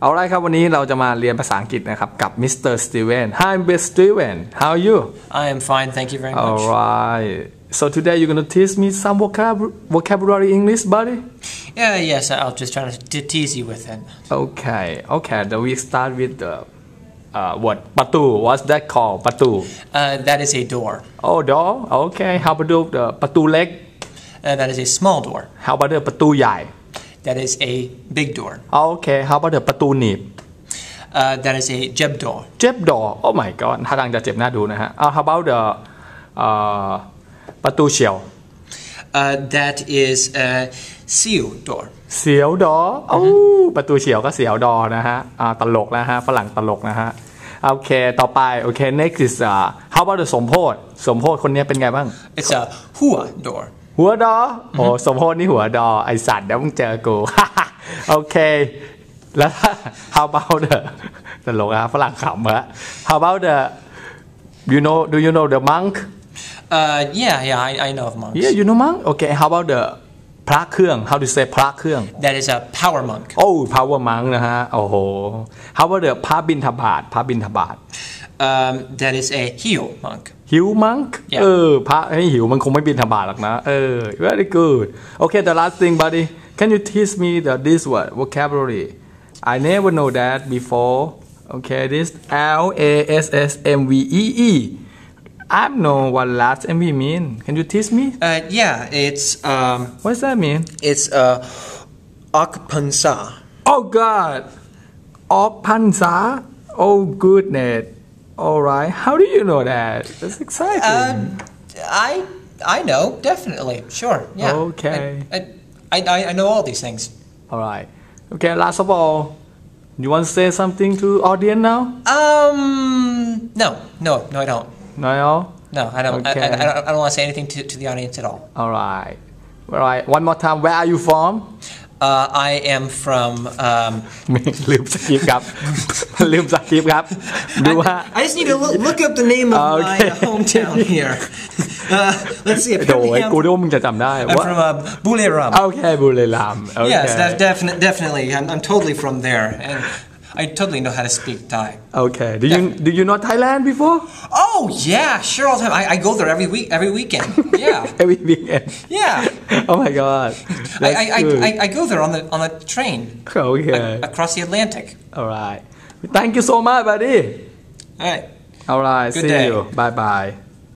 เอาไรครับวันนี้เราจะมาเรียนภาษาอังกฤษนะครับ กับมิสเตอร์สตีเวน Hi Mr. Steven how are you I am fine, thank you very much. Alright so today you're gonna teach me some vocab- vocabulary English buddy Yeah, yes, I'll just try to to tease you with it. Okay okay then we start with the uh, word ประตู what's that called ประตู Uh, that is a door. Oh door okay how about the ประตูเล็ก Uh, that is a small door. how about the ประตูใหญ่ That is a big door. Okay how about the ประตูหนีบ Uh, that is a jeb door. เจ็บดอ Oh my god ท่าทางจะเจ็บหน้าดูนะฮะอ่า How about the เอ่อประตูเฉียว Uh, that is a seal door. เสียวดอโอ้ประตูเฉียวก็เสียวดอนะฮะอ่าตลกนะฮะฝรั่งตลกนะฮะโอเคต่อไปโอเค next is uh, how about the สมโพธสมโพธคนนี้เป็นไงบ้าง It's a hua door. หัวดอโอ้สมโพธนี่หัวดอ ไอสัตว์เดี๋ยวมึงเจอกู โอเค แล้ว how about the ตลกนะฝรั่งขำฮะ how about the you know do you know the monk Uh, yeah, yeah, I, I know of monks. yeah you know monk okay how about the พระเครื่อง how to say พระเครื่อง That is a power monk. โอ้ power monk นะฮะ โอ้โห how about the พระบินทบาทพระบินทบาท Um, that is a heel monk. หิวมัง Yeah. เออ พระให้หิวมันคงไม่บินทบาทหรอกนะ เออ very good okay the last thing buddy can you teach me the this word vocabulary I never know that before okay this L A S S M V E E I don't know what last M V mean can you teach me Uh, yeah, it's um, what does that mean it's uh, akpansa. oh God ออกพันษา oh goodness alright how do you know that that's exciting Uh, I I know definitely, sure, yeah. Okay. I, I, I, I know all these things. Alright. Okay, last of all, do you want to say something to audience now? Um, no, no, no, I don't. No? No, I don't. I, Okay. I, I don't, I don't want to say anything to, to the audience at all. Alright. Alright, one more time. Where are you from? Uh, I am from. Um, ลืมสคริปต์ครับ ลืมสคริปต์ครับ ดูฮะ I just need to look, look up the name of Okay. my uh, hometown here. Uh, let's see. โอ้ Apparently ย I'm, กูนึกว่ามึงจะจำได้ I'm ว่า from uh, Buleram. โอเคบุรีรัมย์โอเค Yes, that's definite, definitely. I'm, I'm totally from there, and I totally know how to speak Thai. Okay. Do you do you know Thailand before? Oh yeah, sure all the time. I, I go there every week, every weekend. Yeah. every weekend. Yeah. oh my god. I, I, I, I, go there on the on the train. Okay. across the Atlantic. All right. Thank you so much, buddy. All right. All right. See day. you. Bye bye.